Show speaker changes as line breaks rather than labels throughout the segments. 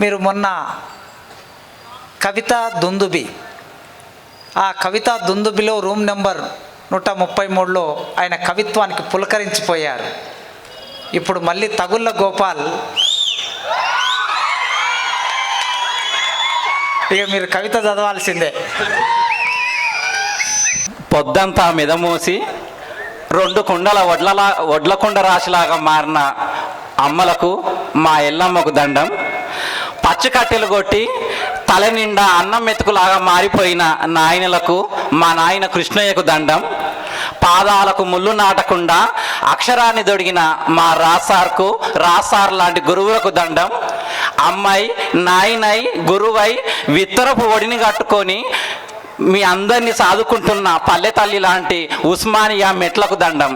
మీరు మొన్న కవిత దుందుబి ఆ కవిత దుందుబిలో రూమ్ నెంబర్ నూట ముప్పై మూడులో ఆయన కవిత్వానికి పులకరించిపోయారు. ఇప్పుడు మళ్ళీ తగుళ్ళ గోపాల్. ఇక మీరు కవిత చదవాల్సిందే.
పొద్దంతా మిదమోసి రెండు కుండల వడ్లలా వడ్ల కుండ రాశిలాగా మారిన అమ్మలకు మా ఎల్లమ్మకు దండం. పచ్చకట్టెలు కొట్టి తల నిండా అన్నం మెతుకులాగా మారిపోయిన నాయనలకు మా నాయన కృష్ణయ్యకు దండం. పాదాలకు ముళ్ళు నాటకుండా అక్షరాన్ని దొడిగిన మా రాసార్కు రాసార్ లాంటి గురువులకు దండం. అమ్మాయి నాయనై గురువై విత్తరపు ఒడిని కట్టుకొని మీ అందరినీ సాదుకుంటున్న పల్లె తల్లి లాంటి ఉస్మానియా మెట్లకు దండం.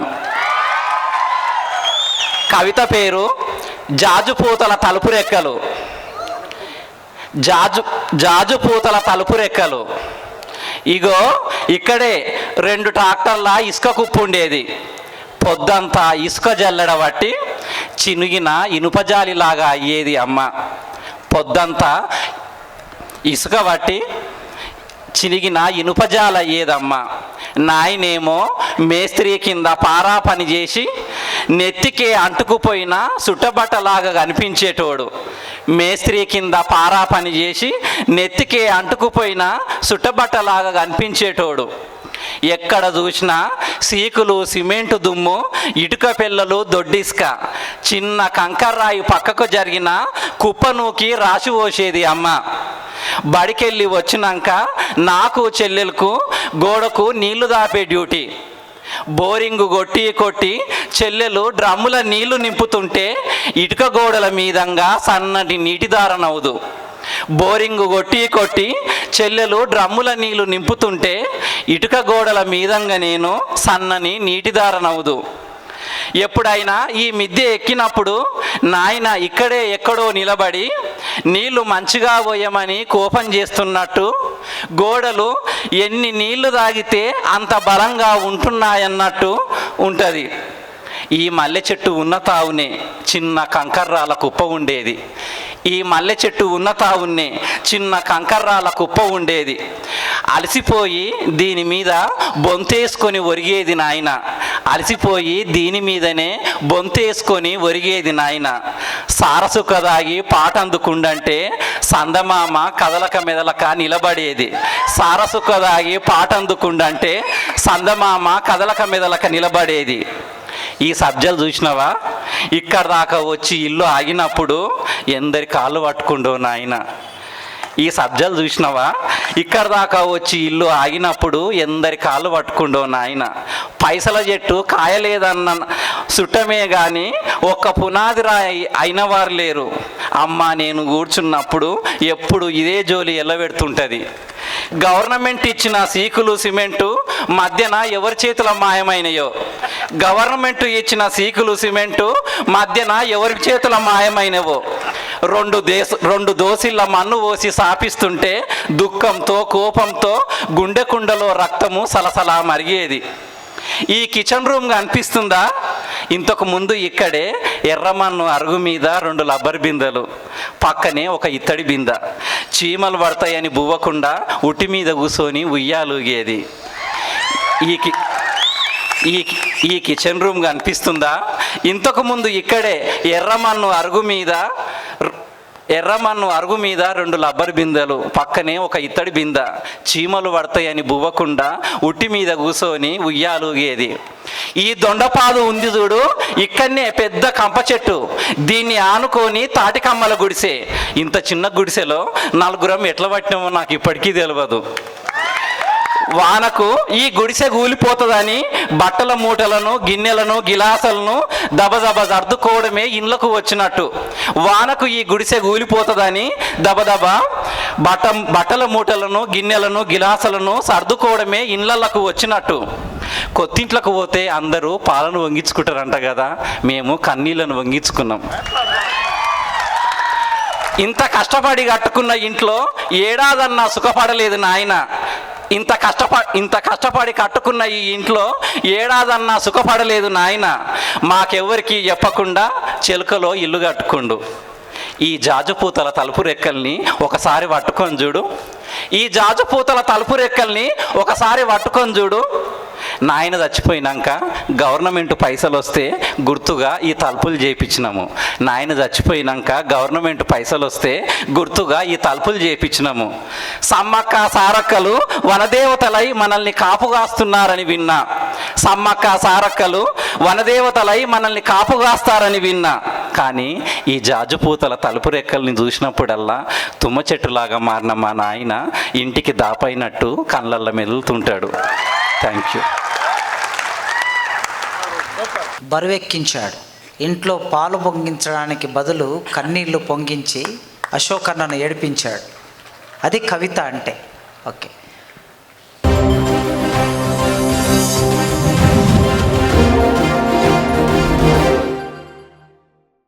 కవిత పేరు జాజుపూతల తలుపురెక్కలు తలుపు రెక్కలు. జాజు జాజు పూతల తలుపు రెక్కలు. ఇగో ఇక్కడే రెండు ట్రాక్టర్ల ఇసుక కుప్పు ఉండేది. పొద్దంతా ఇసుక జల్లెడ బట్టి చినుగిన ఇనుపజాలిలాగా అయ్యేది అమ్మ. పొద్దంతా ఇసుక బట్టి చినిగిన ఇనుపజాల అయ్యేదమ్మ నాయనేమో మేస్త్రి కింద పారా పని చేసి నెత్తికి అంటుకుపోయిన సుట్టబట్టలాగా కనిపించేటోడు. మేస్త్రి కింద పారా పని చేసి నెత్తికే అంటుకుపోయిన సుట్టబట్టలాగా కనిపించేటోడు. ఎక్కడ చూసినా సీకులు సిమెంటు దుమ్ము ఇటుక పిల్లలు దొడ్డిస్క. చిన్న కంకర్రాయి పక్కకు జరిగిన కుప్ప నూకి రాసి పోసేది అమ్మ. బడికెళ్ళి వచ్చినాక నాకు చెల్లెలకు గోడకు నీళ్ళు దాపే డ్యూటీ. బోరింగ్ కొట్టి కొట్టి చెల్లెలు డ్రమ్ముల నీళ్ళు నింపుతుంటే ఇటుక గోడల మీదంగా సన్నటి నీటిదారనవుదు బోరింగ్ కొట్టి కొట్టి చెల్లెలు డ్రమ్ముల నీళ్ళు నింపుతుంటే ఇటుక గోడల మీదంగా నేను సన్నని నీటి దారనవుదు ఎప్పుడైనా ఈ మిద్దె ఎక్కినప్పుడు నాయన ఇక్కడే ఎక్కడో నిలబడి నీళ్ళు మంచిగా పోయమని కోపం చేస్తున్నట్టు గోడలు ఎన్ని నీళ్ళు తాగితే అంత బలంగా ఉంటున్నాయన్నట్టు ఉంటుంది. ఈ మల్లె చెట్టు ఉన్న తావునే చిన్న కంకర్రాల కుప్ప ఉండేది. ఈ మల్లె చెట్టు ఉన్న తావున్నే చిన్న కంకర్రాల కుప్ప ఉండేది. అలసిపోయి దీని మీద బొంతేసుకొని ఒరిగేది నాయన. అలసిపోయి దీని మీదనే బొంతేసుకొని ఒరిగేది నాయన. సారసు కదాగి పాట అందుకుండంటే సందమామ కదలక మెదలక నిలబడేది. సారసు కదాగి పాట అందుకుండంటే సందమామ కదలక మెదలక నిలబడేది. ఈ సబ్జలు చూసినావా? ఇక్కడ దాకా వచ్చి ఇల్లు ఆగినప్పుడు ఎందరి కాళ్ళు పట్టుకుండో నాయన. ఈ సబ్జలు చూసినావా? ఇక్కడ దాకా వచ్చి ఇల్లు ఆగినప్పుడు ఎందరి కాళ్ళు పట్టుకుండో నాయన. పైసల చెట్టు కాయలేదన్న సుట్టమే కానీ ఒక్క పునాది రాయి అయిన వారు లేరు. అమ్మ నేను కూర్చున్నప్పుడు ఎప్పుడు ఇదే జోలి ఎల్లబెడుతుంటుంది. గవర్నమెంట్ ఇచ్చిన సీకులు సిమెంటు మధ్యన ఎవరి చేతుల మాయమైనయో? గవర్నమెంట్ ఇచ్చిన సీకులు సిమెంటు మధ్యన ఎవరి చేతుల మాయమైనవో? రెండు దేశ రెండు దోసిళ్ళ మన్ను పోసి సాపిస్తుంటే దుఃఖంతో కోపంతో గుండె కుండలో రక్తము సలసలా మరిగేది. ఈ కిచెన్ రూమ్ అనిపిస్తుందా ఇంతకు ముందు ఇక్కడే ఎర్రమన్ను అరుగు మీద రెండు లబ్బర్ బిందెలు పక్కనే ఒక ఇత్తడి బింద. చీమలు పడతాయని బువ్వకుండా ఉట్టి మీద కూసోని ఉయ్యాలుగేది ఈ కి- ఈ ఈ కిచెన్ రూమ్ కనిపిస్తుందా ఇంతకు ముందు ఇక్కడే ఎర్రమన్ను అరుగు మీద ఎర్రమన్ను అరుగు మీద రెండు లబ్బర్ బిందెలు పక్కనే ఒక ఇత్తడి బింద. చీమలు పడతాయని బువ్వకుండా ఉట్టి మీద కూర్చొని ఉయ్యాలుగేది ఈ దొండపాదు ఉంది చూడు ఇక్కడనే పెద్ద కంప చెట్టు. దీన్ని ఆనుకొని తాటి కమ్మల గుడిసె. ఇంత చిన్న గుడిసెలో నలుగురం ఎట్లా పట్టినామో నాకు ఇప్పటికీ తెలియదు వానకు ఈ గుడిసె కూలిపోతుందని బట్టల మూటలను గిన్నెలను గిలాసలను దబదబ సర్దుకోవడమే ఇండ్లకు వచ్చినట్టు. వానకు ఈ గుడిసె కూలిపోతుందని దబదబ బట్ట బట్టల మూటలను గిన్నెలను గిలాసలను సర్దుకోవడమే ఇండ్లకు వచ్చినట్టు. కొత్తింట్లకు పోతే అందరూ పాలను వంగించుకుంటారంట కదా మేము కన్నీళ్ళను వంగించుకున్నాం. ఇంత కష్టపడి కట్టుకున్న ఇంట్లో ఏడాదన్నా సుఖపడలేదు నాయన. ఇంత కష్టప ఇంత కష్టపడి కట్టుకున్న ఈ ఇంట్లో ఏడాదన్నా సుఖపడలేదు నాయన. మాకెవ్వరికి చెప్పకుండా చెలుకలో ఇల్లు కట్టుకుండు. ఈ జాజుపూతల తలుపు రెక్కల్ని ఒకసారి పట్టుకొని చూడు. ఈ జాజుపూతల తలుపు రెక్కల్ని ఒకసారి పట్టుకొని చూడు. నాయన చచ్చిపోయినాక గవర్నమెంట్ పైసలు వస్తే గుర్తుగా ఈ తలుపులు చేయించినాము నాయన చచ్చిపోయినాక గవర్నమెంట్ పైసలు వస్తే గుర్తుగా ఈ తలుపులు చేయించినాము సమ్మక్క సారక్కలు వనదేవతలై మనల్ని కాపుగాస్తున్నారని విన్నా. సమ్మక్క సారక్కలు వనదేవతలై మనల్ని కాపుగాస్తారని విన్నా. కానీ ఈ జాజుపూతల తలుపు రెక్కల్ని చూసినప్పుడల్లా తుమ్మ చెట్టులాగా మారిన మా నాయన ఇంటికి దాపైనట్టు కళ్ళల్లో మెదులుతుంటాడు. Thank you
బరువెక్కించాడు. ఇంట్లో పాలు పొంగించడానికి బదులు కన్నీళ్ళు పొంగించి అశోకన్నను ఏడిపించాడు. అది కవిత అంటే. ఓకే.